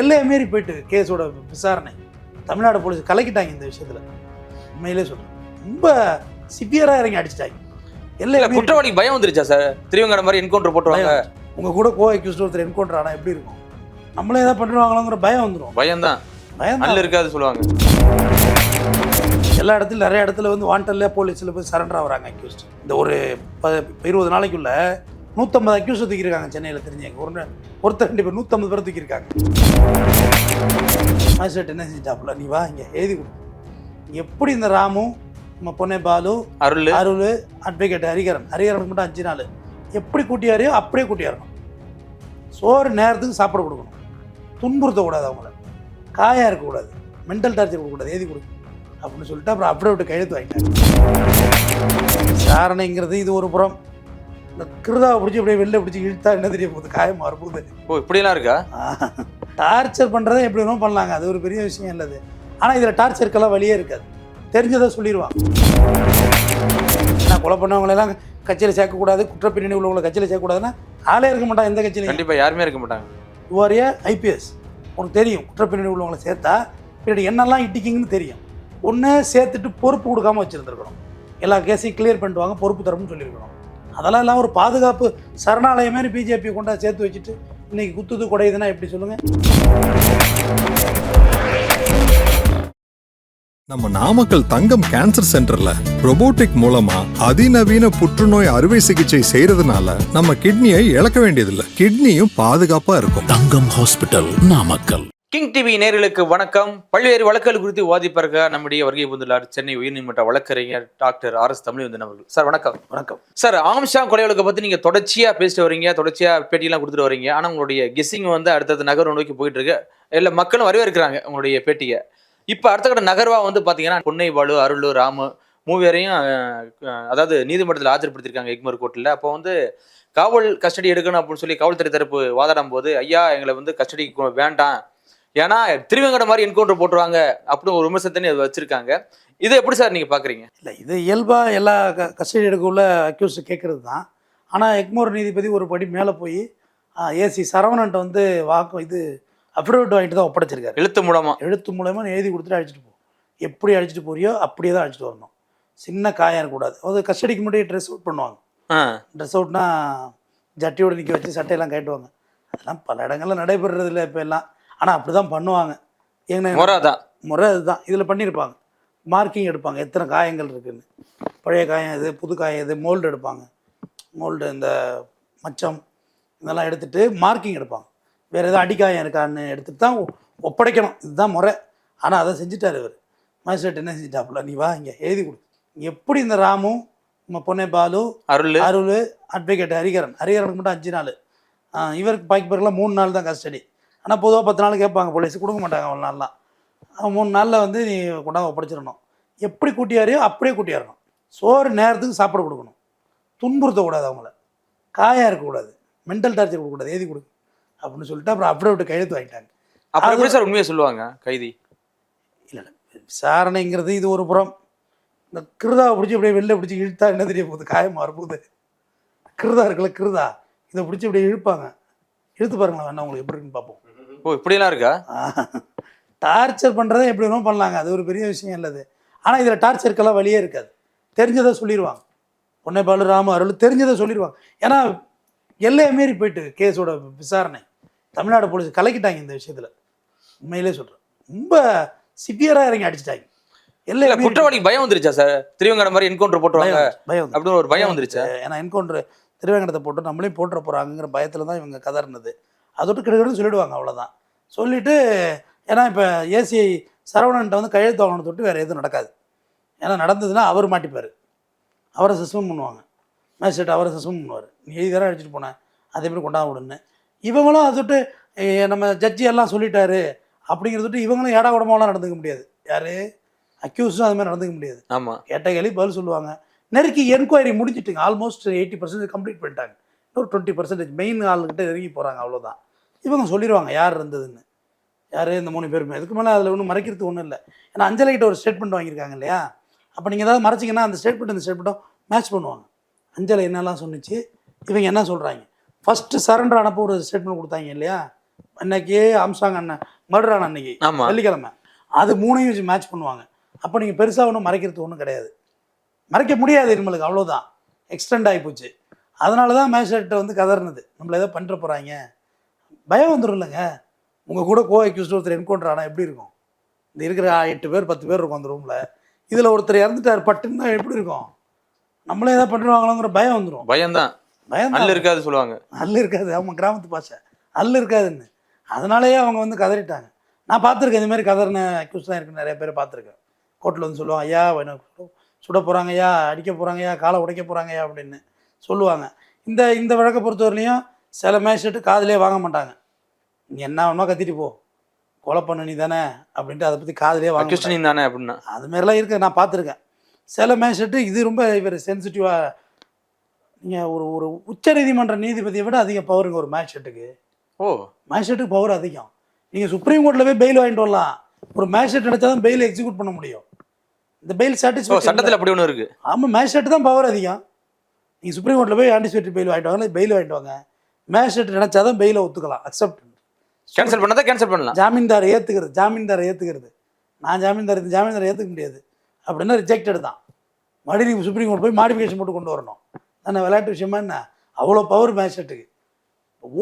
எல்லையை மீறி போயிட்டு கேஸோட விசாரணை. தமிழ்நாடு போலீஸ் கலக்கிட்டாங்க இந்த விஷயத்தில். உண்மையிலே சொல்கிறேன் ரொம்ப சிவியராக இறங்கி அடிச்சிட்டாங்க. இல்ல எல்லை மீறி குற்றவாளிக்கு பயம் வந்துருச்சா சார்? திருவங்கட மாதிரி என்கவுண்டர் போட்டுருவாங்க. உங்கள் கூட கோ அக்யூஸ்ட் ஒருத்தர் என்கவுண்டர் ஆனால் எப்படி இருக்கும்? நம்மளே ஏதாவது பண்ணிடுவாங்களோங்கிற பயம் வந்துடும் பயம் தான் பயம் நல்ல இருக்காது சொல்லுவாங்க. எல்லா இடத்துலையும் நிறைய இடத்துல வந்து வாண்டல்ல போலீஸில் போய் சரண்டர் ஆகுறாங்க அக்யூஸ்ட் இந்த ஒரு இருபது நாளைக்குள்ள நூற்றம்பது அக்யூஸ்ட் தூக்கியிருக்காங்க சென்னையில் தெரிஞ்சவங்க ஒரு ஒருத்தர் ரெண்டு பேர் நூற்றம்பது பேர் தூக்கியிருக்காங்க. மாஜிஸ்ட்ரேட் என்ன செஞ்சாப்புல? நீ வா இங்கே எழுதி கொடு. எப்படி இந்த ராமு நம்ம பொண்ணே பாலு அருள். அருள் அட்வொகேட் ஹரிகரன் ஹரிகரனுக்கு மட்டும் அஞ்சு நாள். எப்படி கூட்டியாரையோ அப்படியே கூட்டியாரணும். சோறு நேரத்துக்கு சாப்பிட கொடுக்கணும். துன்புறுத்தக்கூடாது அவங்கள. காயாக இருக்கக்கூடாது. மென்டல் டார்ச்சர் கொடுக்கக்கூடாது. எழுதி கொடுக்கணும் அப்படின்னு சொல்லிட்டு அப்புறம் அப்படியே விட்டு கையெழுத்து வாங்கிட்டாங்க. விசாரணைங்கிறது இது ஒரு புறம். கிருதாவை பிடிச்சி அப்படியே வெளில பிடிச்சி இழுத்தா என்ன தெரிய போகுது? காயம் மாறப்போகுது ஓ இப்படியெல்லாம் இருக்கா? டார்ச்சர் பண்ணுறதை எப்படி வேணும் பண்ணலாங்க. அது ஒரு பெரிய விஷயம் இல்லது ஆனால் இதில் டார்ச்சருக்கெல்லாம் வழியே இருக்காது. தெரிஞ்சதை சொல்லிடுவான் நான் கொலை பண்ணவங்களெல்லாம் கட்சியில் சேர்க்கக்கூடாது குற்றப்பின்னணி உள்ளவங்களை கட்சியில் சேர்க்கக்கூடாதுன்னா ஆளே இருக்க மாட்டான் எந்த கட்சியிலையும். கண்டிப்பா யாருமே இருக்க மாட்டாங்க. யுவாரிய ஐபிஎஸ் உனக்கு தெரியும் குற்றப்பின்னணி உள்ளவங்களை சேர்த்தா பின்னாடி என்னெல்லாம் இட்டிக்கிங்கன்னு தெரியும். ஒன்று சேர்த்துட்டு பொறுப்பு கொடுக்காம வச்சுருந்துருக்கணும். எல்லா கேஸையும் கிளியர் பண்ணிட்டு வாங்க பொறுப்பு தரப்புன்னு சொல்லியிருக்கணும். அதெல்லாம் இல்லாமல் ஒரு பாதுகாப்பு சரணாலயம் மாதிரி பிஜேபி கொண்டா சேர்த்து வச்சுட்டு இன்னைக்கு குத்துது குடையுதுன்னா எப்படி சொல்லுங்கள் நம்ம நாமக்கல் தங்கம் கேன்சர் சென்டர்ல robotic மூலமா அதிநவீன புற்றுநோய் அறுவை சிகிச்சை செய்யறதுனால நம்ம கிட்னியை இழக்க வேண்டியதில்லை. கிட்னியும் பாதுகாப்பா இருக்கும். Thangam hospital Namakkal. King TV நேயர்களுக்கு வணக்கம். பல்வேறு வழக்குகள் குறித்து விவாதிப்பதற்காக நம்முடைய வருகை வந்துள்ளார் சென்னை உயர்நீதிமன்ற வழக்கறிஞர் டாக்டர் ஆர் எஸ் தமிழ்வந்தன் அவர்கள். சார் வணக்கம். வணக்கம். சார் ஆம்ஷா கொலை வழக்கை பத்தி நீங்க தொடர்ச்சியா பேசிட்டு வரீங்க தொடர்ச்சியா பேட்டியெல்லாம் கொடுத்துட்டு வரீங்க. ஆனா உங்களுடைய கெஸ்ஸிங் வந்து அடுத்தடுத்த நகர்வு நோக்கி போயிட்டு இருக்கு இல்ல மக்களும் வரவேற்கிறாங்க உங்களுடைய பேட்டியை. இப்ப அடுத்த கட்ட நகர்வா வந்து பாத்தீங்கன்னா பொன்னை பாலு அருள் ராமு மூவேரையும் அதாவது நீதிமன்றத்தில் ஆஜர்படுத்தியிருக்காங்க எக்மர் கோர்ட்டில். அப்போ வந்து காவல் கஸ்டடி எடுக்கணும் அப்படின்னு சொல்லி காவல்துறை தரப்பு வாதாடும் போது ஐயா எங்களை வந்து கஸ்டடிக்கு வேண்டாம். ஏன்னா திருவேங்கட மாதிரி என்கவுண்டர் போட்டுருவாங்க அப்படின்னு ஒரு விமர்சனத்தை வச்சிருக்காங்க. இதை எப்படி சார் நீங்க பாக்குறீங்க? இல்லை இது இயல்பாக எல்லா க கஸ்டடி எடுக்கவுள்ள அக்யூஸ் கேட்குறது தான் ஆனால் எக்மோர் நீதிபதி ஒரு படி மேலே போய் ஏசி சரவணன்ட்ட வந்து வாக்கு இது அஃபிடவிட் வாங்கிட்டு தான் ஒப்படைச்சிருக்காரு. எழுத்து மூலமா. எழுத்து மூலயமா எழுதி கொடுத்துட்டு அழைச்சிட்டு போ. எப்படி அழைச்சிட்டு போறியோ அப்படியே தான் அழைச்சிட்டு வரணும். சின்ன காயம் இருக்கக்கூடாது. அது கஸ்டடிக்கு முன்னாடி ட்ரெஸ் அவுட் பண்ணுவாங்க. ட்ரெஸ் அவுட்னா ஜட்டியோட நிற்க வச்சு சட்டையெல்லாம் கட்டுவாங்க அதெல்லாம் பல இடங்கள்ல நடைபெறுறது இல்லை இப்போ எல்லாம். ஆனால் அப்படி தான் பண்ணுவாங்க. ஏன்னா முறைதான் முறை அதுதான். இதில் பண்ணியிருப்பாங்க மார்க்கிங் எடுப்பாங்க. எத்தனை காயங்கள் இருக்குன்னு. பழைய காயம் இது புது காயம் இது மோல்டு எடுப்பாங்க. மோல்டு இந்த மச்சம் இதெல்லாம் எடுத்துட்டு மார்க்கிங் எடுப்பாங்க. வேறு எதாவது அடிக்காயம் இருக்கான்னு எடுத்துட்டு தான் ஒப்படைக்கணும். இதுதான் முறை. ஆனால் அதை செஞ்சுட்டார் இவர். மேஜிஸ்ட்ரேட் என்ன செஞ்சிட்டாப்புல? நீ வா இங்கே எழுதி கொடு. எப்படி இந்த ராமு நம்ம பொண்ணே பாலு அருள். அருள் அட்வொகேட் ஹரிகரன். ஹரிகரனுக்கு மட்டும் அஞ்சு நாள். இவருக்கு பாக்கி பிறகுலாம் மூணு நாள் தான் கஸ்டடி ஆனால் பொதுவாக பத்து நாள் கேட்பாங்க போலீஸ் கொடுக்க மாட்டாங்க அவ்வளோ நாள்லாம். மூணு நாளில் வந்து நீ கொண்டாந்து ஒப்படைச்சிடணும். எப்படி கூட்டியாரையோ அப்படியே கூட்டியாரணும் சோறு நேரத்துக்கு சாப்பிட கொடுக்கணும். துன்புறுத்தக்கூடாது அவங்கள. காயாக இருக்கக்கூடாது. மென்டல் டார்ச்சர் கொடுக்கக்கூடாது. எழுதி கொடுக்கு அப்படின்னு சொல்லிட்டு அப்புறம் அப்படியே விட்டு கையெழுத்து வாங்கிட்டாங்க. அப்புறம் சார் உண்மையை சொல்லுவாங்க கைதி? இல்லை இல்லை. விசாரணைங்கிறது இது ஒரு புறம். இந்த கிருதாவை பிடிச்சி அப்படியே வெளில பிடிச்சி இழுத்தா என்ன தெரிய போகுது? காயம் மாறப்போகுது. கிருதா இருக்குல்ல கிருதா. இதை பிடிச்சி அப்படியே இழுப்பாங்க. இழுத்து பாருங்களேன் வேணா உங்களுக்கு எப்படி இருக்குன்னு பார்ப்போம். ஓ இப்படியெல்லாம் இருக்கா? டார்ச்சர் பண்ணுறதை எப்படி வேணும் பண்ணலாங்க. அது ஒரு பெரிய விஷயம் இல்லது ஆனால் இதில் டார்ச்சருக்கெல்லாம் வழியே இருக்காது. தெரிஞ்சதை சொல்லிடுவாங்க பொன்னை பாலு ராம அருள் தெரிஞ்சதை சொல்லிடுவாங்க ஏன்னா எல்லையை மீறி போயிட்டு கேஸோட விசாரணை. தமிழ்நாடு போலீஸ் கலக்கிட்டாங்க இந்த விஷயத்தில். உண்மையிலே சொல்கிறேன் ரொம்ப சிவியராக இறங்கி அடிச்சிட்டாங்க. இல்ல மீறி குற்றவாளிக்கு பயம் வந்துருச்சா சார் திருவங்கட மாதிரி என்கவுண்டர் போட்டுருவாங்க பயம். அப்படின்னு ஒரு பயம் வந்துருச்சா? ஏன்னா என்கவுண்டர் திருவேங்கடத்தை போட்டு நம்மளே போட்டுற போகிறாங்கங்கிற பயத்தில் தான் இவங்க கதறினது. அதோட்டு கிடக்குன்னு சொல்லிடுவாங்க அவ்வளோதான் சொல்லிவிட்டு ஏன்னா இப்போ ஏசிஐ சரவணன்ட்ட வந்து கையெழுத்து வாங்கணும் தொட்டு வேறு எதுவும் நடக்காது. ஏன்னா நடந்ததுன்னா அவர் மாட்டிப்பார். அவரை சஸ்பெண்ட் பண்ணுவாங்க. மேஜிஸ்ட்ரேட் அவரை சஸ்பெண்ட் பண்ணுவார். நீ எழுதி வேற அடிச்சிட்டு போனேன் அதை எப்படி கொண்டாட விடுன்னு. இவங்களும் அதை "ஏய், நம்ம ஜட்ஜி எல்லாம் சொல்லிட்டாரு அப்படிங்கிறத விட்டு இவங்களும் ஏடா கூடமாலாம் நடந்துக்க முடியாது. யார்? அக்யூஸும் அது மாதிரி நடந்துக்க முடியாது. ஆமா. கேட்ட கேள்வி பதில் சொல்லுவாங்க. நெருக்கி என்கொயரி முடிஞ்சிட்டுங்க. ஆல்மோஸ்ட் எயிட்டி பர்சன்டேஜ் கம்ப்ளீட் பண்ணிட்டாங்க. இன்னொரு டுவெண்ட்டி பர்சன்டேஜ் மெயின் ஆளுகிட்ட நெருங்கி போகிறாங்க அவ்வளோதான் இவங்க சொல்லிடுவாங்க யார் இருந்ததுன்னு. யார் இந்த மூணு பேருமே? இதுக்கு மேலே அதில் ஒன்றும் மறைக்கிறதுக்கு ஒன்றும் இல்லை. ஏன்னா அஞ்சலிகிட்ட ஒரு ஸ்டேட்மெண்ட் வாங்கியிருக்காங்க இல்லையா? அப்போ நீங்கள் ஏதாவது மறைச்சிங்கன்னா அந்த ஸ்டேட்மெண்ட் இந்த ஸ்டேட்மெண்ட்டும் மேட்ச் பண்ணுவாங்க. அஞ்சலை என்னெல்லாம் சொன்னுச்சு? இவங்க என்ன சொல்கிறாங்க ஃபஸ்ட்டு சரண்டர் அனுப்ப ஒரு ஸ்டேட்மெண்ட் கொடுத்தாங்க இல்லையா? அன்னைக்கு ஆம்சாங் அண்ணன் மர்டர் ஆன அன்னைக்கு வெள்ளிக்கிழமை. அது மூணையும் வச்சு மேட்ச் பண்ணுவாங்க. அப்போ நீங்கள் பெருசாக ஒன்றும் மறைக்கிறது ஒன்றும் கிடையாது. மறைக்க முடியாது நம்மளுக்கு அவ்வளோதான் எக்ஸ்டெண்ட் ஆகி போச்சு. அதனால தான் மேஜிஸ்ட்ரேட்டை வந்து கதறினது. நம்மள ஏதோ பண்ணிட்டு போகிறாங்க பயம் வந்துடும் இல்லைங்க. உங்கள் கூட கோ அக்யூஸ்ட் ஒருத்தர் என்கவுண்டர் ஆனால் எப்படி இருக்கும்? இந்த இருக்கிற எட்டு பேர் பத்து பேர் இருக்கும் அந்த ரூமில் இதில் ஒருத்தர் இறந்துட்டார் பட்டுன்னா எப்படி இருக்கும்? நம்மளே ஏதாவது பண்ணிடுவாங்களோங்கிற பயம் வந்துடும் பயம்தான். பயம் அல்ல இருக்காது சொல்லுவாங்க. அல்லு இருக்காது. அவங்க கிராமத்து பாஷை. அல்லு இருக்காதுன்னு. அதனாலேயே அவங்க வந்து கதறிட்டாங்க. நான் பார்த்துருக்கேன். இந்த மாதிரி கதறின அக்யூஸ்லாம் இருக்கு. நிறைய பேர் பார்த்துருக்கேன். கோர்ட்டில் வந்து சொல்லுவாங்க ஐயா சுட போகிறாங்க ஐயா அடிக்க போகிறாங்க ஐயா காலை உடைக்க போகிறாங்க ஐயா அப்படின்னு. சொல்லுவாங்க. இந்த இந்த வழக்கை பொறுத்தவரையிலையும் சில மேஜிஸ்ட்ரேட்டு காதுலயே வாங்க மாட்டாங்க. நீ என்ன வேணுமோ கத்திட்டு போ. கொலை பண்ண நீ தானே அப்படின்ட்டு அதை பற்றி காதுலயே வாங்க. கிறிஸ்டின் தானே அப்படின்னா? அது மாதிரிலாம் இருக்கு நான் பார்த்துருக்கேன். சில மேஜிஸ்ட்ரேட்டு இது ரொம்ப இவர் சென்சிட்டிவாக நீங்கள் ஒரு ஒரு உச்ச நீதிமன்ற நீதிபதியை விட அதிக பவருங்க ஒரு மேஜிஸ்ட்ரேட்டுக்கு ஓ. மேஜிஸ்ட்ரேட்டுக்கு பவர் அதிகம். நீங்கள் சுப்ரீம் கோர்ட்டில் போய் பெயில் வாங்கிட்டு வரலாம். ஒரு மேஜிஸ்ட்ரேட் நினச்சா தான் பெயில் எக்ஸிக்யூட் பண்ண முடியும். இந்த பெயில் சாட்டிஸ்ஃபை சட்டத்துல அப்படி ஒண்ணு இருக்கு. ஆமாம் மேஜிஸ்ட்ரேட் தான் பவர் அதிகம். நீங்கள் சுப்ரீம் கோர்ட்டில் போய் ஆன்டிசிபேட்டரி பெயில் வாங்கிட்டு வாங்க பெயில் வாங்கிட்டு வாங்க. மேஜிஸ்ட்ரேட் நினச்சா தான் பெயிலை ஒத்துக்கலாம் அக்செப்ட் கேன்சல் பண்ணதா கேன்சல் பண்ணலாம். ஜாமீன்தாரை ஏற்றுக்கிறது ஜாமீன்தாரை ஏற்றுக்கிறது நான் ஜாமீன்தார் இந்த ஜாமீன்தாரை ஏற்றுக்க முடியாது. அப்படின்னா ரிஜெக்டட் தான். மறுபடியும் சுப்ரீம் கோர்ட் போய் மாடிஃபிகேஷன் போட்டு கொண்டு வரணும். தானே விளையாட்டு விஷயமா என்ன? அவ்வளோ பவர் மேட்செட்டுக்கு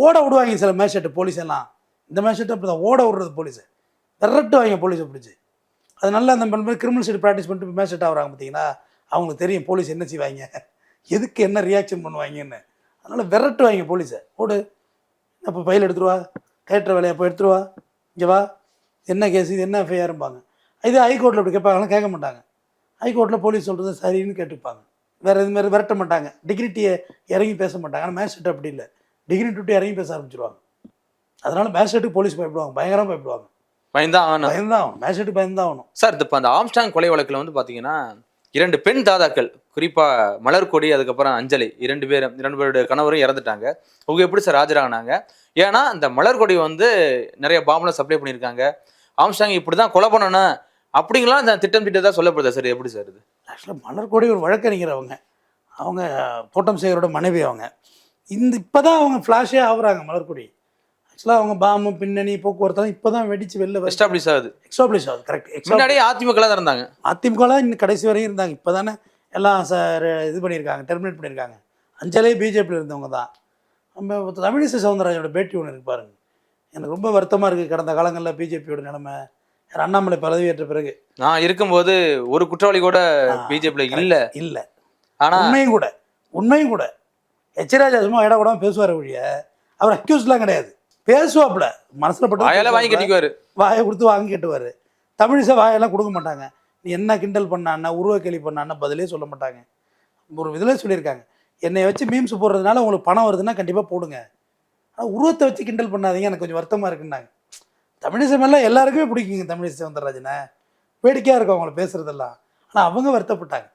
ஓட விடுவாங்க சில மேட்செட்டு போலீஸ் எல்லாம். இந்த மேட்செட்டு அப்படி தான் ஓட விடுறது போலீஸை விரட்டுவாங்க போலீஸை பிடிச்சி. அது நல்லா அந்த கிரிமினல் சைடு ப்ராக்டிஸ் பண்ணிட்டு மேட்செட் ஆகுறாங்க பார்த்தீங்களா அவங்களுக்கு தெரியும் போலீஸ் என்ன செய்வாங்க? எதுக்கு என்ன ரியாக்ஷன் பண்ணுவாங்கன்னு? அதனால் விரட்டுவாங்க போலீஸை ஓடு அப்போ ஃபைல் எடுத்துருவா கேட்டுற வேலையை போய் எடுத்துருவா இங்கே வா. என்ன கேஸ் இது என்ன எஃப்ஐஆரும்பாங்க இது ஹைகோர்ட்டில் அப்படி கேட்பாங்கன்னா கேட்க மாட்டாங்க. ஹைகோர்ட்டில் போலீஸ் சொல்கிறது சரின்னு கேட்டுப்பாங்க. வேறு இது மாதிரி விரட்ட மாட்டாங்க. டிகிரிட்டியை இறங்கி பேச மாட்டாங்க. ஆனால் மேஜிஸ்ட்ரேட் அப்படி இல்லை. டிகிரி விட்டு இறங்கி பேச ஆரம்பிச்சிருவாங்க. அதனால மேஜிஸ்ட்ரேட்டுக்கு போலீஸ் பயப்படுவாங்க. பயங்கரமாக பயப்படுவாங்க. பயந்தான் ஆகணும். பயந்தான் ஆகணும். மேஜிஸ்ட்ரேட்டு பயந்தான் ஆகணும். சார் இப்போ அந்த ஆம்ஸ்டாங் கொலை வழக்குல வந்து பாத்தீங்கன்னா இரண்டு பெண் தாதாக்கள் குறிப்பாக மலர்கொடி அதுக்கப்புறம் அஞ்சலி இரண்டு பேரும் இரண்டு பேருடைய கணவரும் இறந்துட்டாங்க. அவங்க எப்படி சார் ஆஜராகினாங்க ஏன்னா அந்த மலர்கொடி வந்து நிறைய பாம்பெலாம் சப்ளை பண்ணியிருக்காங்க. ஆம்ஸ்டாங் இப்படி தான் கொலை பண்ணணும் அப்படிங்கலாம் அந்த திட்டம் திட்டதாக சொல்லப்படுதா சார் எப்படி சார் இது? ஆக்சுவலாக மலர்கொடி ஒரு வழக்கறிஞர் அவங்க. அவங்க தோட்டம் செய்கிறோட மனைவி அவங்க. இந்த இப்போ தான் அவங்க ஃப்ளாஷே ஆகுறாங்க மலர்கொடி ஆக்சுவலாக அவங்க பாம்பு பின்னணி போக்குவரத்து இப்போ தான் வெடிச்சு வெளில எஸ்டாப்ளிஷ் ஆகுது. எக்ஸாப்ளிஷ் ஆகுது கரெக்ட் முன்னாடியே அதிமுக தான் இருந்தாங்க. அதிமுகலாம் இன்னும் கடைசி வரையும் இருந்தாங்க. இப்போ தானே எல்லாம் சார் இது பண்ணியிருக்காங்க டெர்மினேட் பண்ணியிருக்காங்க. அஞ்சலே பிஜேபியில் இருந்தவங்க தான். நம்ம தமிழிசை சவுந்தரராஜனோட பேட்டி ஒன்று இருக்கு பாருங்க. எனக்கு ரொம்ப வருத்தமாக இருக்குது கடந்த காலங்களில் பிஜேபியோட நிலைமை. அண்ணாமலை பதவியேற்ற பிறகு. நான் இருக்கும்போது ஒரு குற்றவாளி கூட பிஜேபியில் இல்ல. இல்லை. ஆனா உண்மையும் கூட உண்மையும் கூட. எச்சராஜா சும்மா இடம் கூடாம பேசுவார் ஒழிய அவர் அக்யூஸ்லாம் கிடையாது. பேசுவாப்புல. மனசில் வாயால வாங்கி பட்டு கட்டிக்குவாரு. வாயை கொடுத்து வாங்கி கேட்டுவார். தமிழிசை வாயெல்லாம் கொடுக்க மாட்டாங்க. நீ என்ன கிண்டல் பண்ணான்னா உருவ கேலி பண்ணான்னா பதிலே சொல்ல மாட்டாங்க. ஒரு இதில் சொல்லியிருக்காங்க. என்னை வச்சு மீம்ஸ் போடுறதுனால உங்களுக்கு பணம் வருதுன்னா கண்டிப்பாக போடுங்க. ஆனால் உருவத்தை வச்சு கிண்டல் பண்ணாதீங்க. எனக்கு கொஞ்சம் வருத்தமாக இருக்குன்னாங்க. தமிழிசை மேலே எல்லாருக்குமே பிடிக்குங்க தமிழிசை சவுந்தரராஜனை வேடிக்கையாக இருக்கும் அவங்கள பேசுகிறதெல்லாம் ஆனால் அவங்க வருத்தப்பட்டாங்க.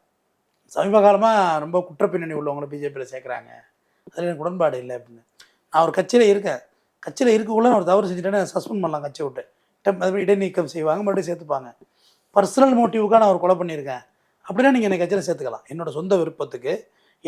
சமீப காலமாக ரொம்ப குற்றப்பின்னணி உள்ளவங்கள பிஜேபியில் சேர்க்குறாங்க. அதில் எனக்கு உடன்பாடு இல்லை அப்படின்னு. நான் ஒரு கட்சியில் இருக்கேன். கட்சியில் இருக்கக்குள்ள ஒரு தவறு செஞ்சுட்டேன்னு சஸ்பெண்ட் பண்ணலாம் கட்சியை விட்டு. அது இடைநீக்கம் செய்வாங்க மறுபடியும் சேர்த்துப்பாங்க. பர்சனல் மோட்டிவுக்காக நான் ஒரு கொலை பண்ணியிருக்கேன். அப்படின்னா நீங்கள் என்னை கட்சியில் சேர்த்துக்கலாம். என்னோட சொந்த விருப்பத்துக்கு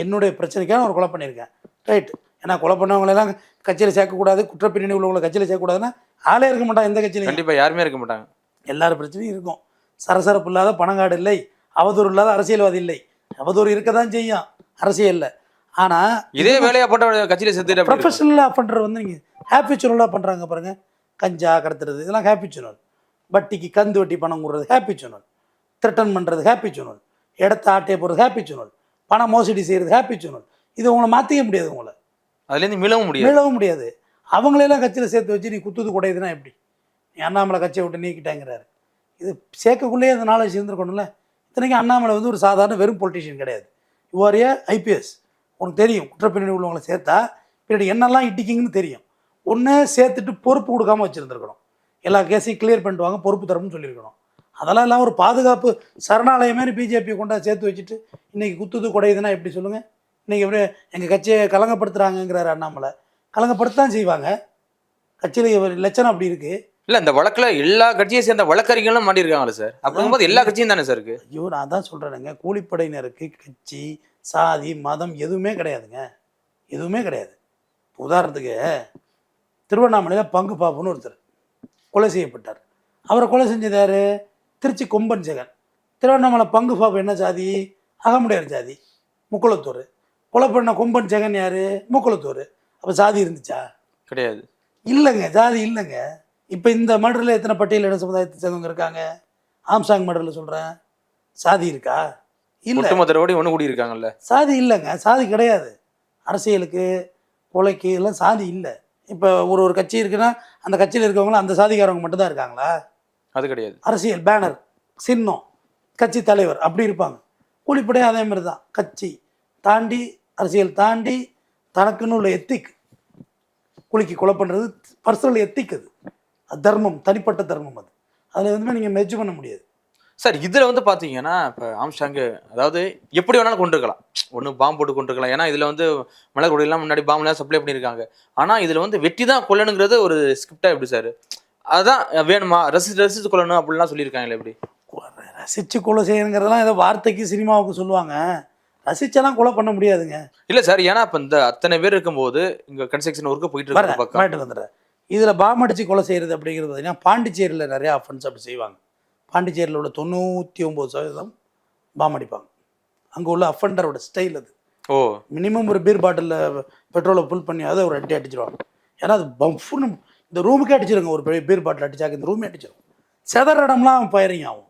என்னுடைய பிரச்சனைக்காக நான் ஒரு கொலை பண்ணியிருக்கேன். ரைட் ஏன்னா கொலை பண்ணவங்களெல்லாம் கட்சியில் சேர்க்கக்கூடாது குற்றப்பின்னணி உள்ளவங்களை கட்சியில் சேர்க்கக்கூடாதுன்னா ஆளே இருக்க மாட்டான் எந்த கட்சியிலையும். கண்டிப்பா யாருமே இருக்க மாட்டாங்க. எல்லார் பிரச்சனையும் இருக்கும். சரசரப்பு இல்லாத பணங்காடு இல்லை. அவதூறு இல்லாத அரசியல்வாதி இல்லை. அவதூறு இருக்க தான் செய்யும் அரசியலில் ஆனால் இதே வேலையா போட்ட கட்சியில இருக்கு. ப்ரொஃபஷனலாக பண்ணுறது வந்து நீங்கள் ஹேப்பிச்சுரலாக பண்ணுறாங்க பாருங்க. கஞ்சா கடத்துறது இதெல்லாம் ஹேப்பிச்சுனல் வட்டிக்கு கந்து வட்டி பணம் கொடுறது ஹேப்பிச்சுனல் த்ரெட்டன் பண்ணுறது ஹேப்பிச்சுனல் இடத்த ஆட்டையை போடுறது ஹேப்பிச்சுனல் பணம் மோசடி செய்கிறது ஹேப்பிச்சுனல் இது உங்களை மாற்றிக்க முடியாது உங்களை. அதுல இருந்து மீளவும் முடியாது. மீளவும் முடியாது. அவங்களெல்லாம் கட்சியில் சேர்த்து வச்சு நீ குத்துது குடையுதுன்னா எப்படி? நீ அண்ணாமலை கட்சியை விட்டு நீக்கிட்டாங்கிறாரு. இது சேர்க்கக்குள்ளேயே அந்த நாலேஜ் இருந்திருக்கணும்ல இத்தனைக்கும் அண்ணாமலை வந்து ஒரு சாதாரண வெறும் பொலிட்டிஷியன் கிடையாது. யுவர் ஏ ஐபிஎஸ் உனக்கு தெரியும். குற்றப்பின்னணி உள்ளவங்களை சேர்த்தா பின்னாடி என்னெல்லாம் இட்டிக்கிங்கன்னு தெரியும். ஒன்று சேர்த்துட்டு பொறுப்பு கொடுக்காம வச்சுருந்துருக்கணும். எல்லா கேஸையும் கிளியர் பண்ணிட்டு வாங்க பொறுப்பு தரணும்னு சொல்லியிருக்கணும். அதெல்லாம் இல்லாமல் ஒரு பாதுகாப்பு சரணாலயம் மாதிரி பிஜேபி கொண்டா சேர்த்து வச்சுட்டு இன்னைக்கு குத்துது குடையுதுன்னா எப்படி சொல்லுங்கள் இன்னைக்கு எப்படி எங்கள் கட்சியை கலங்கப்படுத்துகிறாங்கங்கிறாரு அண்ணாமலை. கலங்கப்படுத்தான் செய்வாங்க. கட்சியில் லட்சணம் அப்படி இருக்குது இல்ல இந்த வழக்குல எல்லா கட்சியை சேர்ந்த வழக்கறிஞர்களும் மாட்டிருக்காங்களே சார்? அப்படிங்கும்போது எல்லா கட்சியும் தானே சார் இருக்கு? ஐயோ நான் தான் சொல்கிறேனுங்க கூலிப்படையினருக்கு கட்சி சாதி மதம் எதுவுமே கிடையாதுங்க. எதுவுமே கிடையாது. உதாரணத்துக்கு திருவண்ணாமலையில் பங்கு பாப்புன்னு ஒருத்தர் கொலை செய்யப்பட்டார். அவரை கொலை செஞ்சது யார்? திருச்சி கொம்பன் ஜெகன். திருவண்ணாமலை பங்கு பாப்பு என்ன ஜாதி? அகமுடையார் ஜாதி. முக்குளத்தூர். கொலை பண்ண கொம்பன் ஜெகன் யார்? முக்குளத்தூர். அப்போ ஜாதி இருந்துச்சா? கிடையாது. இல்லைங்க ஜாதி இல்லைங்க. இப்போ இந்த மர்டரில் எத்தனை பட்டியலின சமுதாயத்தை சேர்ந்தவங்க இருக்காங்க? ஆம்சாங் மர்டரில் சொல்கிறேன் சாதி இருக்கா? இல்லை. ஒட்டுமொத்தரோட ஒண்ணு கூடி இருக்காங்கல்ல. சாதி இல்லைங்க சாதி கிடையாது. அரசியலுக்கு கொலைக்கு எல்லாம் சாதி இல்லை. இப்போ ஒரு ஒரு கட்சி இருக்குன்னா அந்த கட்சியில் இருக்கவங்களும் அந்த சாதிக்காரவங்க மட்டும்தான் இருக்காங்களா? அது கிடையாது. அரசியல் பேனர் சின்னம் கட்சி தலைவர் அப்படி இருப்பாங்க. கூலிப்படையும் அதே மாதிரி தான் கட்சி தாண்டி அரசியல் தாண்டி தனக்குன்னு உள்ள எத்திக் குளிக்கு கொலை பண்ணுறது பர்சனல் எத்திக் அது. தர்மம் தனிப்பட்ட தர்மம் அது. அதில் எதுவுமே நீங்கள் மெர்ஜ் பண்ண முடியாது. சார் இதுல வந்து பாத்தீங்கன்னா இப்ப ஆம்ஸ்டாங்கு அதாவது எப்படி வேணாலும் கொண்டு இருக்கலாம் ஒண்ணு பாம்பு போட்டு கொண்டு இருக்கலாம் ஏன்னா இதுல வந்து மலர் எல்லாம் முன்னாடி பாம்புலாம் சப்ளை பண்ணியிருக்காங்க ஆனா இதுல வந்து வெட்டி தான் கொல்லணுங்கிறது ஒரு ஸ்கிரிப்டா எப்படி சார்? அதான் வேணுமா? ரசிச்சு ரசிச்சு கொல்லணும் அப்படிலாம் சொல்லியிருக்காங்களே எப்படி? ரசித்து கொலை செய்யணுங்கிறதெல்லாம் ஏதோ வார்த்தைக்கு சினிமாவுக்கு சொல்லுவாங்க. ரசிச்செல்லாம் கொலை பண்ண முடியாதுங்க. இல்ல சார் ஏன்னா இப்ப இந்த அத்தனை பேர் இருக்கும்போது இங்க கன்ஸ்ட்ரக்ஷன் ஒர்க்கு போயிட்டு வர இருக்க பக்கம். பாயிண்ட் வந்துடுறேன். இதில் பாம் அடிச்சு கொலை செய்கிறது அப்படிங்கிறது பார்த்தீங்கன்னா பாண்டிச்சேரியில் நிறையா அஃபென்ஸ் அப்படி செய்வாங்க. பாண்டிச்சேரியில் உள்ள தொண்ணூற்றி ஒம்பது சதவீதம் பாம் அடிப்பாங்க. அங்கே உள்ள அஃபெண்டரோட ஸ்டைல் அது. ஓ. மினிமம் ஒரு பீர் பாட்டிலில் பெட்ரோலை ஃபுல் பண்ணி அதை ஒரு அடி அடிச்சிருவாங்க. ஏன்னா அது பம்ஃபுன்னு இந்த ரூமுக்கே அடிச்சிருங்க. ஒரு பெரிய பீர் பாட்டில் அடிச்சாக்க இந்த ரூமே அடிச்சிடும் செதற இடம்லாம் ஃபயரிங் ஆகும்.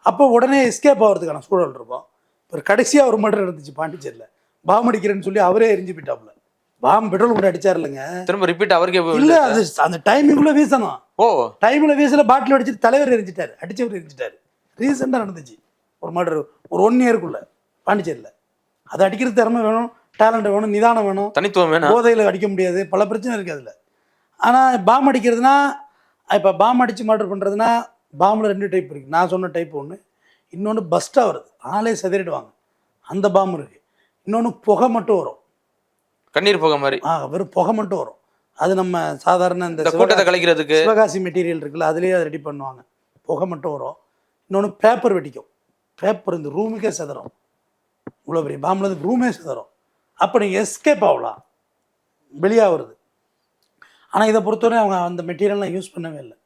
அப்போ உடனே எஸ்கேப் ஆகிறதுக்கான சூழல் இருக்கும். இப்போ கடைசியாக ஒரு மர்டர் இருந்துச்சு பாண்டிச்சேரியில். பாம் அடிக்கிறேன்னு சொல்லி அவரே எரிஞ்சு போயிட்டாப்புல. பாம் பெட்ரோல் போட்டு அடிச்சார் இல்லைங்க திரும்ப ரிப்பீட் அவருக்கே இல்ல? அது அந்த டைமிங்குள்ள வீசணும். ஓ. டைம்ல வீசல பாட்டில் அடிச்சுட்டு தலைவர் எரிஞ்சிட்டாரு. அடிச்சவர் எரிஞ்சிட்டாரு. ரீசெண்டாக நடந்துச்சு. ஒரு மர்டர் ஒரு ஒன் இயருக்குள்ள பாண்டிச்சேரியில். அது அடிக்கிறது திறமை வேணும் டேலண்ட் வேணும் நிதானம் வேணும். தனித்துவம் வேணும். போதையில் அடிக்க முடியாது. பல பிரச்சனை இருக்குது அதில். ஆனால் பாம் அடிக்கிறதுனா இப்போ பாம் அடித்து மர்டர் பண்ணுறதுனா பாம்பில் ரெண்டு டைப் இருக்குது நான் சொன்ன டைப் ஒன்று இன்னொன்று பஸ்ட்டாக வருது. ஆளே சிதறிடுவாங்க. அந்த பாம் இருக்குது இன்னொன்று புகை மட்டும் வரும். கண்ணீர் போக மாதிரி. ஆ வெறும் புகை மட்டும் வரும். அது நம்ம சாதாரண இந்த கூட்டத்தை கலைக்கிறதுக்கு சிவகாசி மெட்டீரியல் இருக்குல்ல அதுலேயே அதை ரெடி பண்ணுவாங்க. புகை மட்டும் வரும். இன்னொன்று பேப்பர் வெடிக்கும். பேப்பர் இந்த ரூமுக்கே செதறும். இவ்வளோ பெரிய பாம்பில் ரூமே செதறும். அப்போ நீங்கள் எஸ்கேப் ஆகலாம். வெளியாக வருது. ஆனால் இதை பொறுத்தவரை அவங்க அந்த மெட்டீரியல்லாம் யூஸ் பண்ணவே இல்லை.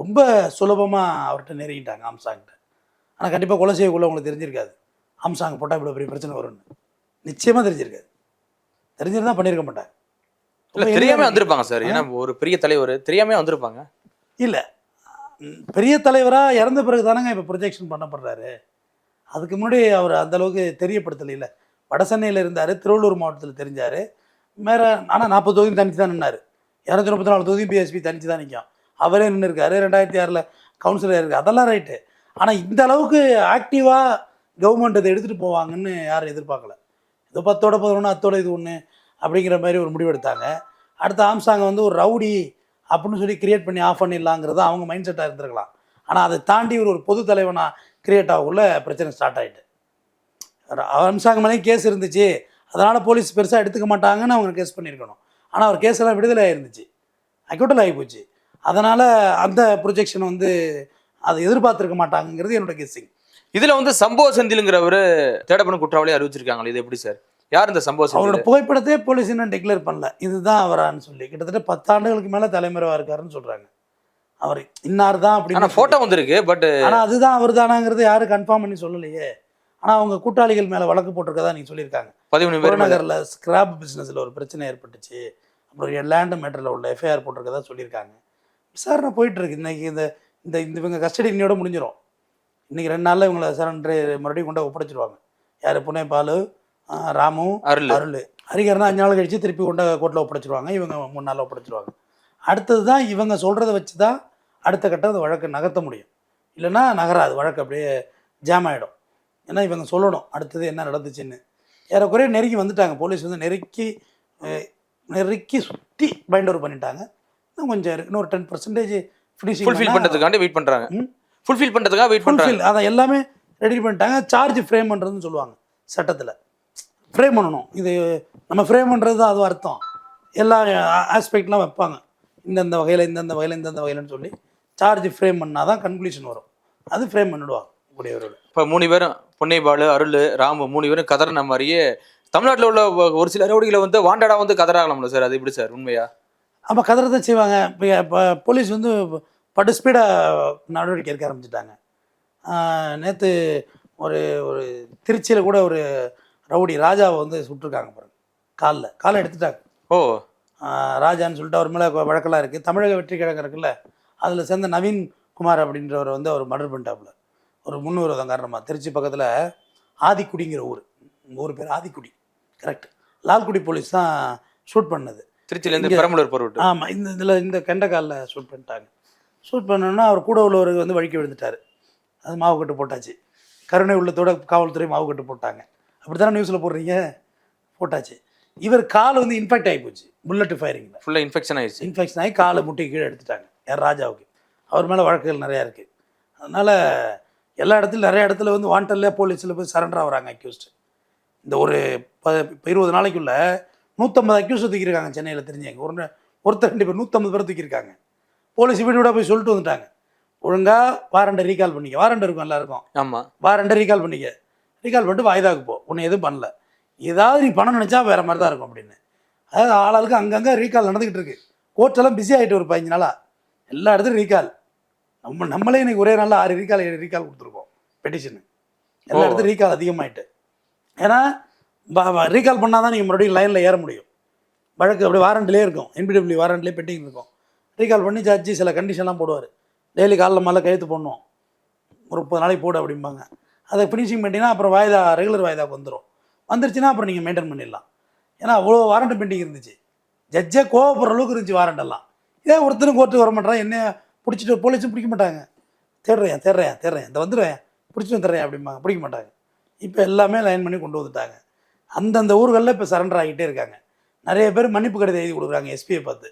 ரொம்ப சுலபமாக அவர்கிட்ட நெருங்கிட்டாங்க ஆம்சாங்கிட்ட ஆனால் கண்டிப்பாக கொலை செய்யக்குள்ள உங்களுக்கு தெரிஞ்சிருக்காது. ஆம்சாங் போட்டால் இவ்வளோ பெரிய பிரச்சனை வரும்னு. நிச்சயமாக தெரிஞ்சிருக்காது. தெரிஞ்சிருந்தா பண்ணியிருக்க மாட்டாங்க இல்ல தெரியாம வந்திருப்பாங்க சார். ஏன்னா ஒரு பெரிய தலைவர் தெரியாம வந்திருப்பாங்க. இல்லை. பெரிய தலைவராக இறந்த பிறகு தானங்க இப்போ ப்ரொஜெக்ஷன் பண்ணப்படுறாரு. அதுக்கு முன்னாடி அவர் அந்த அளவுக்கு தெரியப்படுத்தலையில வட சென்னையில் இருந்தார் திருவள்ளூர் மாவட்டத்தில் தெரிஞ்சார். வேற ஆனால் நாற்பது தொகுதி தனிச்சு தான் நின்னார். இரநூத்தி முப்பத்தி நாலு தொகுதி பிஎஸ்பி தனிச்சு தான் நிற்கும் அவரே நின்று இருக்காரு ரெண்டாயிரத்தி ஆறில் கவுன்சிலர் இருக்கு அதெல்லாம் ரைட்டு ஆனால் இந்த அளவுக்கு ஆக்டிவாக கவர்மெண்ட் இதை எடுத்துகிட்டு போவாங்கன்னு யாரும் எதிர்பார்க்கல. ஏதோ பத்தோட பதினொன்று அத்தோட இது ஒன்று அப்படிங்கிற மாதிரி ஒரு முடிவெடுத்தாங்க. அடுத்த ஆம்சாங்கை வந்து ஒரு ரவுடி அப்படின்னு சொல்லி கிரியேட் பண்ணி ஆஃப் பண்ணிடலாங்கிறது அவங்க மைண்ட் செட்டாக இருந்திருக்கலாம். ஆனால் அதை தாண்டி ஒரு ஒரு பொது தலைவனாக கிரியேட் ஆகக்குள்ள பிரச்சனை ஸ்டார்ட் ஆகிட்டு அம்சாங்க மேலேயும் கேஸ் இருந்துச்சு. அதனால் போலீஸ் பெருசாக எடுத்துக்க மாட்டாங்கன்னு அவங்க கேஸ் பண்ணியிருக்கணும். ஆனால் அவர் கேஸ் எல்லாம் விடுதலை ஆயிருந்துச்சு. அக்யூட்டல் ஆகி போச்சு. அதனால் அந்த ப்ரொஜெக்ஷன் வந்து அதை எதிர்பார்த்துருக்க மாட்டாங்கங்கிறது என்னோட கெஸ்ஸிங் இதுல வந்து சம்பவ செந்திலுங்கிறவரு தேடப்படும் குற்றவாளி அறிவிச்சிருக்காங்களே இது எப்படி சார்? யார் இந்த சம்பவ அவரோட செந்தில் புகைப்படத்தையே போலீஸ் இன்னும் டிக்ளேர் பண்ணல. இதுதான் அவரான்னு சொல்லி கிட்டத்தட்ட பத்தாண்டுகளுக்கு மேலே தலைமறைவாக இருக்காருன்னு சொல்கிறாங்க அவர் இன்னார் தான் ஆனா அப்படின்னு போட்டோ வந்திருக்கு பட் ஆனால் அதுதான் அவர் தானாங்கிறது யாரும் கன்ஃபார்ம் பண்ணி சொல்லலையே. ஆனால் அவங்க கூட்டாளிகள் மேலே வழக்கு போட்டிருக்கதா நீங்கள் சொல்லியிருக்காங்க. பதிமூணு பேர் மேல. புறநகரில் ஸ்கிராப் பிஸ்னஸில் ஒரு பிரச்சனை ஏற்பட்டுச்சு. அப்புறம் லேண்டு மேட்டரில் உள்ள எஃப்ஐஆர் போட்டிருக்கதா சொல்லியிருக்காங்க. விசாரணை போயிட்டு இருக்கு. இன்னைக்கு இந்த இந்த இந்த இவங்க கஸ்டடி இன்னையோட முடிஞ்சிடும் இன்னைக்கு ரெண்டு நாளில் இவங்களை சரண்டர் மறுபடியும் கொண்டு ஒப்படைச்சிருவாங்க. யார் புனே பாலு ராமு அருள். அருள். ஹரிகரனா அஞ்சு நாள் கழிச்சு திருப்பி கொண்ட கோர்ட்டில் ஒப்படைச்சிருவாங்க. இவங்க மூணு நாளில் ஒப்படைச்சிருவாங்க. அடுத்தது தான் இவங்க சொல்கிறத வச்சு தான் அடுத்த கட்டம் அந்த வழக்கு நகர்த்த முடியும். இல்லைன்னா நகராது. வழக்கு அப்படியே ஜாம் ஆகிடும் ஏன்னா இவங்க சொல்லணும் அடுத்தது என்ன நடந்துச்சுன்னு. ஏறக்குறைய நெருக்கி வந்துட்டாங்க. போலீஸ் வந்து நெருக்கி நெருக்கி சுற்றி பைண்ட் பண்ணிட்டாங்க. இன்னும் கொஞ்சம் ஒரு டென் பர்சன்டேஜ் ஃபுல்ஃபில் ஃபினிஷிங் பண்றதுக்காண்டி வெயிட் பண்றாங்க. ம். ஃபுல்ஃபில் பண்றதுக்காக வெயிட் ஃபுல்ஃபில் அதை எல்லாமே ரெடி பண்ணிட்டாங்க. சார்ஜ் ஃப்ரேம் பண்ணுறதுன்னு சொல்லுவாங்க சட்டத்தில். ஃப்ரேம் பண்ணணும். இது நம்ம ஃப்ரேம் பண்ணுறது தான் அது அர்த்தம். எல்லா ஆஸ்பெக்ட்லாம் வைப்பாங்க. இந்தந்த வகையில் இந்தந்த வகையில் இந்தந்த வகையிலன்னு சொல்லி சார்ஜ் ஃப்ரேம் பண்ணால் தான் கன்க்ளூஷன் வரும். அது ஃப்ரேம் பண்ணிடுவாங்க கூடியவரோட. இப்ப மூணு பேரும் பொன்னைபாலு அருள் ராமு மூணு பேரும் கதறின மாதிரியே தமிழ்நாட்டுல உள்ள ஒரு சில ரவுடிகளை வந்து வாண்டடா வந்து கதறாங்களாம்ல சார்? அது எப்படி சார்? உண்மையா? அப்போ கதறதான் செய்வாங்க. இப்போ போலீஸ் வந்து படு ஸ்பீடாக நடவடிக்கை எடுக்க ஆரம்பிச்சிட்டாங்க. நேற்று ஒரு ஒரு திருச்சியில் கூட ஒரு ரவுடி ராஜாவை வந்து சுட்டிருக்காங்க பாருங்க. காலில் காலை எடுத்துட்டாங்க. ஓ. ராஜான்னு சொல்லிட்டு அவர் மேலே வழக்கெல்லாம் இருக்குது தமிழக வெற்றி கழகம் இருக்குல்ல அதில் சேர்ந்த நவீன் குமார் அப்படின்றவர் வந்து அவர் மர்டர் பண்ணிட்டாப்புல. ஒரு முன்னுரிதம் காரணமாக திருச்சி பக்கத்தில் ஆதிக்குடிங்கிற ஊர். ஊர் பேர் ஆதிக்குடி. கரெக்ட் லால்குடி போலீஸ் தான் ஷூட் பண்ணது. திருச்சியிலேருந்து பெரம்பலூர் போர் விட்டு. ஆமாம் இந்த இதில் இந்த கெண்டைக்காலில் ஷூட் பண்ணிட்டாங்க. ஷூட் பண்ணோன்னா அவர் கூட உள்ளவர் வந்து வழிக்கு விழுந்துட்டார். அது மாவு கட்டு போட்டாச்சு. கருணை உள்ளத்தோட காவல்துறை மாவு கட்டு போட்டாங்க. அப்படி தானே நியூஸில் போடுறீங்க? போட்டாச்சு. இவர் கால் வந்து இன்ஃபெக்ட் ஆகி போச்சு. புல்லட் ஃபயரிங்கில் ஃபுல்லாக இன்ஃபெக்ஷன் ஆயிடுச்சு இன்ஃபெக்ஷன் ஆகி காலை முட்டி கீழே எடுத்துட்டாங்க. யார் ராஜாவுக்கு. அவர் மேலே வழக்குகள் நிறையா இருக்குது அதனால் எல்லா இடத்துலையும் நிறைய இடத்துல வந்து வாண்டல்ல போலீஸில் போய் சரண்டர் ஆகுறாங்க அக்யூஸ்ட் இந்த ஒரு ப இப்போ இருபது நாளைக்குள்ள நூற்றம்பது அக்யூஸ்ட் தூக்கியிருக்காங்க சென்னையில் தெரிஞ்சவங்க. ஒரு ஒருத்தர் ரெண்டு பேர் நூற்றம்பது பேர் தூக்கியிருக்காங்க. போலீஸ் வீடு போய் சொல்லிட்டு வந்துட்டாங்க. ஒழுங்காக வாரண்டை ரீகால் பண்ணிக்க. வாரண்ட் இருக்கும் எல்லாருக்கும். ஆமாம் வாரண்டை ரீகால் பண்ணிக்க. ரீகால் பண்ணிட்டு வாய்தாக்கு போ. உன்னை எதுவும் பண்ணல. ஏதாவது நீ பணம் நினச்சா வேறு மாதிரி தான் இருக்கும் அப்படின்னு. அதாவது ஆளாளுக்கு அங்கங்கே ரீகால் நடந்துக்கிட்டு இருக்கு. கோர்ட்டெல்லாம் பிஸி ஆகிட்டு ஒரு பதினஞ்சு நாளாக எல்லா இடத்துலையும் ரீகால் நம்ம நம்மளே இன்னைக்கு ஒரே நாளில் ஆறு ரீகால் ஏழு ரீகால் கொடுத்துருக்கோம். பெட்டிஷனு எல்லா. இடத்துலையும் ரீகால் அதிகமாயிட்டு. ஏன்னா ரீகால் பண்ணால் தான் நீங்கள் மறுபடியும் லைனில் ஏற முடியும். வழக்கு அப்படியே வாரண்ட்லேயே இருக்கும். என்பிடபிள்யூ வாரண்ட்லேயே பெண்டிங் இருக்கும். ரீகால் பண்ணி ஜட்ஜி சில கண்டிஷன்லாம் போடுவார். டெய்லி காலைல மேலே கையெழுத்து போடணும். ஒரு முப்பது நாளைக்கு போடு அப்படிம்பாங்க. அதை ஃபினிஷிங் பண்ணிட்டீங்கன்னா அப்புறம் வாய்தா ரெகுலர் வாய்தாக்கு வந்துடும் வந்துருச்சுன்னா அப்புறம் நீங்கள் மெயின்டைன் பண்ணிடலாம். ஏன்னா அவ்வளோ வாரண்ட் பெண்டிங் இருந்துச்சு. ஜட்ஜே கோவப்படுற அளவுக்கு இருந்துச்சு வாரண்டெல்லாம் இதே ஒருத்தரும் கோர்ட்டுக்கு வர மாட்டான் என்ன பிடிச்சிட்டு போலீஸும் பிடிக்க மாட்டாங்க. தேடுறேன் தேடுறேன் தேடுறேன். இந்த வந்துடுவேன் பிடிச்சிட்டு வந்துடுறேன் அப்படிம்பாங்க. பிடிக்க மாட்டாங்க. இப்போ எல்லாமே லைன் பண்ணி கொண்டு வந்துட்டாங்க. அந்தந்த ஊர்களில் இப்போ சரண்டர் ஆகிட்டே இருக்காங்க. நிறைய பேர் மன்னிப்பு கடிதம் எழுதி கொடுக்குறாங்க. எஸ்பியை பார்த்து.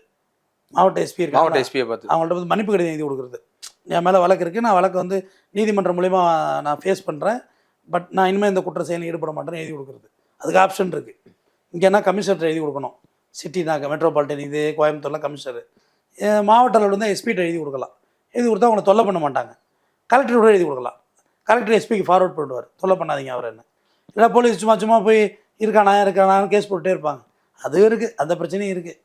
மாவட்ட எஸ்பி மாவட்ட இருக்காங்க எஸ்பியை பார்த்து. அவங்கள்ட்ட வந்து மன்னிப்பு கடிதம் எழுதி கொடுக்குறது. என் மேலே வழக்கு இருக்குது நான் வழக்கு வந்து நீதிமன்றம் மூலிமா நான் ஃபேஸ் பண்ணுறேன் பட் நான் இனிமேல் இந்த குற்ற செயலில் ஈடுபட மாட்டேன்னு எழுதி கொடுக்குறது. அதுக்கு ஆப்ஷன் இருக்குது இங்கேனா கமிஷனர் எழுதி கொடுக்கணும்? சிட்டினாக்க மெட்ரோபாலிட்டன் இது கோயம்புத்தூர்லாம் கமிஷனர் மாவட்ட அளவில் வந்து எஸ்பிகிட்ட எழுதி கொடுக்கலாம். எழுதி கொடுத்தா அவங்களை தொல்லை பண்ண மாட்டாங்க. கலெக்டர் கூட எழுதி கொடுக்கலாம். கலெக்டர் எஸ்பிக்கு ஃபார்வர்ட் பண்ணுவார் தொல்லை பண்ணாதீங்க அவர் என்ன. இல்லை போலீஸ் சும்மா சும்மா போய் இருக்கானா இருக்கானான்னு கேஸ் போட்டுட்டே இருப்பாங்க. அது இருக்குது அந்த பிரச்சனையும் இருக்குது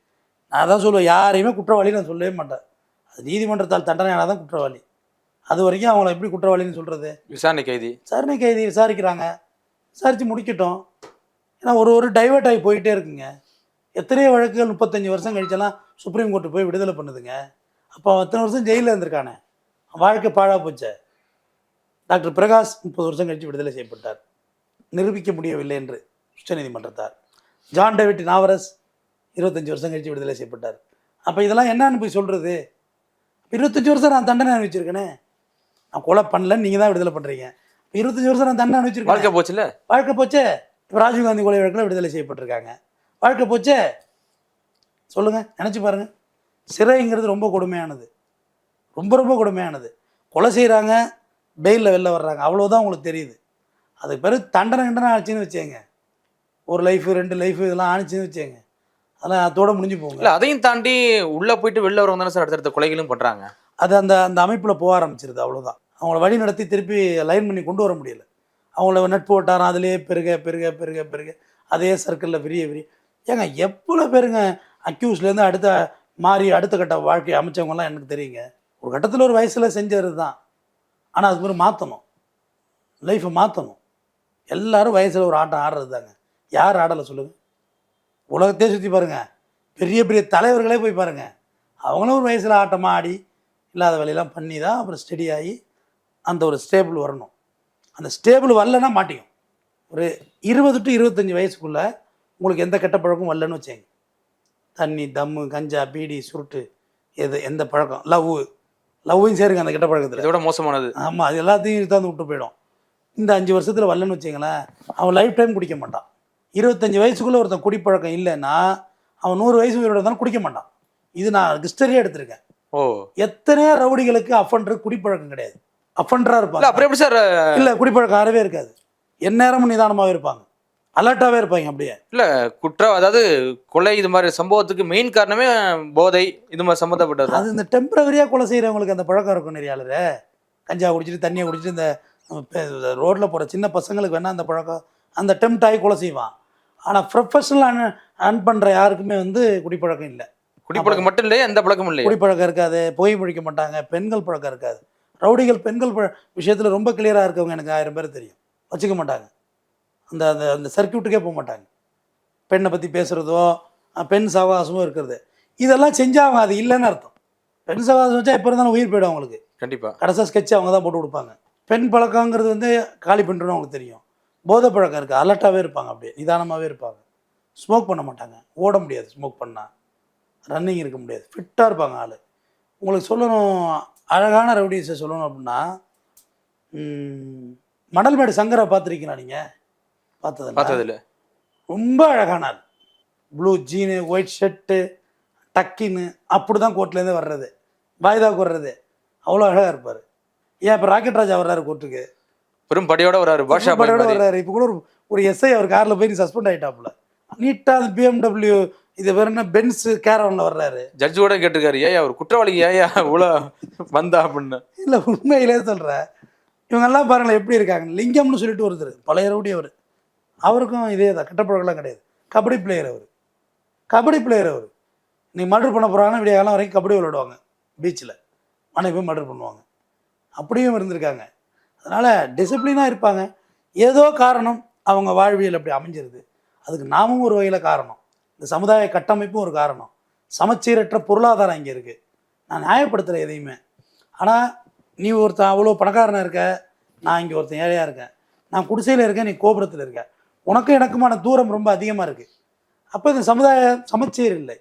நான் தான் சொல்லுவேன் யாரையுமே குற்றவாளி நான் சொல்லவே மாட்டேன். அது நீதிமன்றத்தால் தண்டனையானால் தான் குற்றவாளி. அது வரைக்கும் அவங்கள எப்படி குற்றவாளின்னு சொல்கிறது விசாரணை கைதி. விசாரணை கைதி விசாரிக்கிறாங்க. விசாரித்து முடிக்கட்டும். ஏன்னா ஒரு ஒரு டைவர்ட் ஆகி போயிட்டே இருக்குங்க. எத்தனையோ வழக்குகள் முப்பத்தஞ்சு வருஷம் கழிச்செல்லாம் சுப்ரீம் கோர்ட்டு போய் விடுதலை பண்ணுதுங்க. அப்போ அவன் எத்தனை வருஷம் ஜெயிலில் இருந்திருக்கானே? வாழ்க்கை பாழா போச்சே. டாக்டர் பிரகாஷ் முப்பது வருஷம் கழித்து விடுதலை செய்யப்பட்டார். நிரூபிக்க முடியவில்லை என்று உச்சநீதிமன்றத்தார். ஜான் டேவிட் நாவரஸ் இருபத்தஞ்சி வருஷம் கழித்து விடுதலை செய்யப்பட்டார். அப்போ இதெல்லாம் என்னன்னு போய் சொல்கிறது இருபத்தஞ்சி வருஷம் நான் தண்டனை அனுபவிச்சிருக்கேனே. நான் கொலை பண்ணலன்னு நீங்கள் தான் விடுதலை பண்ணுறீங்க இருபத்தஞ்சி வருஷம் நான் தண்டனை அனுபவிச்சிருக்கேன். வாழ்க்கை போச்சுல? வாழ்க்கை போச்சே. இப்போ ராஜீவ்காந்தி கொலை வழக்கில் விடுதலை செய்யப்பட்டிருக்காங்க. வாழ்க்கை போச்சே. சொல்லுங்கள் நினச்சி பாருங்கள் சிறைங்கிறது ரொம்ப கொடுமையானது. ரொம்ப ரொம்ப கொடுமையானது. கொலை செய்கிறாங்க பெயிலில் வெளில வர்றாங்க. அவ்வளோதான் உங்களுக்கு தெரியுது. அதுக்கு பிறகு தண்டனை கண்டனை ஆச்சுன்னு வச்சேங்க ஒரு லைஃபு ரெண்டு லைஃபு இதெல்லாம் ஆணிச்சுன்னு வச்சேங்க அதெல்லாம் அதோட முடிஞ்சு போங்க இல்ல அதையும் தாண்டி உள்ள போயிட்டு வெளில வரவங்க தானே சார் அடுத்தடுத்த கொலைகளும் பண்றாங்க. அது அந்த அந்த அமைப்பில் போக ஆரம்பிச்சிருது அவ்வளோதான் அவங்கள வழி நடத்தி திருப்பி லைன் பண்ணி கொண்டு வர முடியல. அவங்கள நட்பு வட்டாரம் அதிலே பெருக பெருக பெருக பெருக. அதே சர்க்கிளில் விரிய விரிய. ஏங்க எவ்வளோ பேருங்க அக்யூஸ்லேருந்து அடுத்த மாறி அடுத்த கட்ட வாழ்க்கை அமைச்சவங்கலாம் எனக்கு தெரியுங்க. ஒரு கட்டத்தில் ஒரு வயசில் செஞ்சது தான் ஆனால் அது மாதிரி மாற்றணும் லைஃப்பை மாற்றணும் எல்லாரும் வயசில் ஒரு ஆட்டம் ஆடுறது தாங்க யார் ஆடலை சொல்லுங்கள் உலகத்தையே சுற்றி பாருங்கள் பெரிய பெரிய தலைவர்களே போய் பாருங்கள் அவங்களும் ஒரு வயசில் ஆட்டமாக ஆடி இல்லாத வேலையெல்லாம் பண்ணி தான் அப்புறம் ஸ்டெடி ஆகி அந்த ஒரு ஸ்டேபிள் வரணும். அந்த ஸ்டேபிள் வரலன்னா மாட்டிக்கும். ஒரு இருபது டு இருபத்தஞ்சி வயசுக்குள்ளே உங்களுக்கு எந்த கெட்ட பழக்கம் வரலன்னு வச்சேங்க தண்ணி தம்மு கஞ்சா பீடி சுருட்டு எது எந்த பழக்கம் லவ் லவ்வையும் சேருங்க அந்த கெட்ட பழக்கத்தில். இதோட மோசமானது. ஆமாம் அது எல்லாத்தையும் இழுத்தாந்து விட்டு போயிடும். இந்த அஞ்சு வருஷத்தில் வரலன்னு வச்சிங்களேன் அவன் லைஃப் டைம் குடிக்க மாட்டான். இருபத்தஞ்சி வயசுக்குள்ளே ஒருத்தன் குடிப்பழக்கம் இல்லைன்னா அவன் நூறு வயசு உயிரோட இருந்தாலும் குடிக்க மாட்டான். இது நான் ஹிஸ்டரியே எடுத்திருக்கேன். ஓ. எத்தனையோ ரவுடிகளுக்கு அஃபண்டர் குடிப்பழக்கம் கிடையாது. அஃபண்டராக இருப்பாங்க. அப்புறம் எப்படி சார் இல்லை குடிப்பழக்கம் அறவே இருக்காது. எந்நேரமும் நிதானமாகவே இருப்பாங்க. அலர்ட்டாகவே இருப்பாங்க அப்படியே. இல்ல குற்றம் அதாவது கொலை இது மாதிரி சம்பவத்துக்கு மெயின் காரணமே போதை இது மாதிரி சம்மந்தப்பட்டது அது இந்த டெம்பரவரியாக கொலை செய்கிறவங்களுக்கு அந்த பழக்கம் இருக்கும் நிறையாளர் கஞ்சா குடிச்சிட்டு தண்ணியை குடிச்சிட்டு இந்த ரோட்டில் போகிற சின்ன பசங்களுக்கு வேணால் அந்த பழக்கம் அந்த டெம்ட் ஆகி கொலை செய்வான். ஆனால் ப்ரொஃபஷனல் அன் அன் பண்ணுற யாருக்குமே வந்து குடிப்பழக்கம் இல்லை. குடிப்பழக்கம் மட்டும் இல்லையா எந்த பழக்கமும் இல்லையா? குடிப்பழக்கம் இருக்காது புகை பிடிக்க மாட்டாங்க பெண்கள் பழக்கம் இருக்காது. ரவுடிகள் பெண்கள் விஷயத்தில் ரொம்ப கிளியராக இருக்கவங்க எனக்கு ஆயிரம் பேர் தெரியும். வச்சுக்க மாட்டாங்க. அந்த அந்த அந்த சர்க்கியூட்டுக்கே போக மாட்டாங்க. பெண்ணை பற்றி பேசுகிறதோ பெண் சவகாசமோ இருக்கிறது. இதெல்லாம் செஞ்சால் அவங்க அது இல்லைன்னு அர்த்தம். பெண் சவகாசம் வச்சா எப்போ இருந்தாலும் உயிர் போயிடும் அவங்களுக்கு. கண்டிப்பா. கடைசியாக ஸ்கெட்ச் அவங்க தான் போட்டு கொடுப்பாங்க. பெண் பழக்கங்கிறது வந்து காலி பண்ணுறோன்னு அவங்களுக்கு தெரியும். போதை பழக்கம் இருக்குது அலர்ட்டாகவே இருப்பாங்க அப்படியே. நிதானமாகவே இருப்பாங்க. ஸ்மோக் பண்ண மாட்டாங்க. ஓட முடியாது ஸ்மோக் பண்ணால் ரன்னிங் இருக்க முடியாது. ஃபிட்டாக இருப்பாங்க ஆள். உங்களுக்கு சொல்லணும் அழகான ரவுடிஸை சொல்லணும் அப்படின்னா மணல்மேடு சங்கரை பார்த்துருக்கீங்களா நீங்கள் பார்த்ததில்ல. பார்த்தது இல்ல ரொம்ப அழகான ஆள். ப்ளூ ஜீனு ஒயிட் ஷர்ட்டு டக்கின்னு அப்படி தான் கோர்ட்லேருந்தே வர்றது. வாய்தாக்கு வர்றது அவ்வளோ அழகாக இருப்பார். ஏன் இப்போ ராக்கெட் ராஜா வர்றாரு கோர்ட்டுக்கு பெரும் படையோட வராரு பாஷா படையோட. வர்றாரு. இப்போ கூட ஒரு ஒரு எஸ்ஐ அவர் காரில் போய் சஸ்பெண்ட் ஆகிட்டாப்புல நீட்டாக அந்த பிஎம்டபிள்யூ இது வேற என்ன பென்ஸு கேரவனில் வர்றாரு. ஜட்ஜு கூட கேட்டிருக்காரு ஏயா ஒரு குற்றவாளி ஏயா இவ்வளோ வந்தா அப்படின்னு. இல்லை உண்மையிலே சொல்கிறேன் இவங்கெல்லாம் பாருங்களேன் எப்படி இருக்காங்க. லிங்கம்னு சொல்லிட்டு ஒருத்தர் பழைய ரவுடி அவர். அவருக்கும் இதே தான் கெட்டப்பழக்கம்லாம் கிடையாது. கபடி பிளேயர் அவர். கபடி பிளேயர் அவர். நீ மர்டர் பண்ண போகிறாங்கன்னா விடிய காலம் வரைக்கும் கபடி விளையாடுவாங்க பீச்சில் மனைவி போய் மர்டர் பண்ணுவாங்க. அப்படியும் இருந்திருக்காங்க. அதனால் டிசிப்ளினாக இருப்பாங்க. ஏதோ காரணம் அவங்க வாழ்வியல் அப்படி அமைஞ்சிருது. அதுக்கு நாமும் ஒரு வகையில் காரணம். இந்த சமுதாய கட்டமைப்பும் ஒரு காரணம். சமச்சீரற்ற பொருளாதாரம் இங்கே இருக்குது நான் நியாயப்படுத்தலை எதையுமே. ஆனால் நீ ஒருத்தன் அவ்வளோ பணக்காரனாக இருக்க நான் இங்கே ஒருத்தன் ஏழையாக இருக்கேன் நான் குடிசையில் இருக்கேன் நீ கோபுரத்தில் இருக்க. உனக்கும் எனக்குமான தூரம் ரொம்ப அதிகமாக இருக்குது அப்போ இந்த சமுதாய சமச்சீர் இல்லை.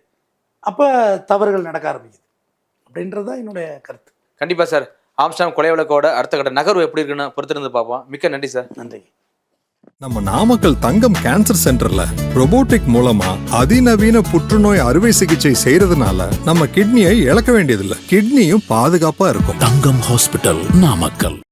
அப்போ தவறுகள் நடக்க ஆரம்பிக்குது. அப்படின்றது தான் என்னுடைய கருத்து. கண்டிப்பாக சார். ஆம்ஸ்டாம் கொலை வழக்கோட அடுத்த கட்ட நகர்வு எப்படி இருக்குன்னு பொறுத்திருந்து பார்ப்போம். மிக்க நன்றி சார் நன்றி. நம்ம நாமக்கல் தங்கம் கேன்சர் சென்டர்ல robotic மூலமா அதிநவீன புற்றுநோய் அறுவை சிகிச்சை செய்யறதுனால நம்ம கிட்னியை இழக்க வேண்டியதில்லை. கிட்னியும் பாதுகாப்பா இருக்கும். தங்கம் ஹாஸ்பிட்டல் நாமக்கல்.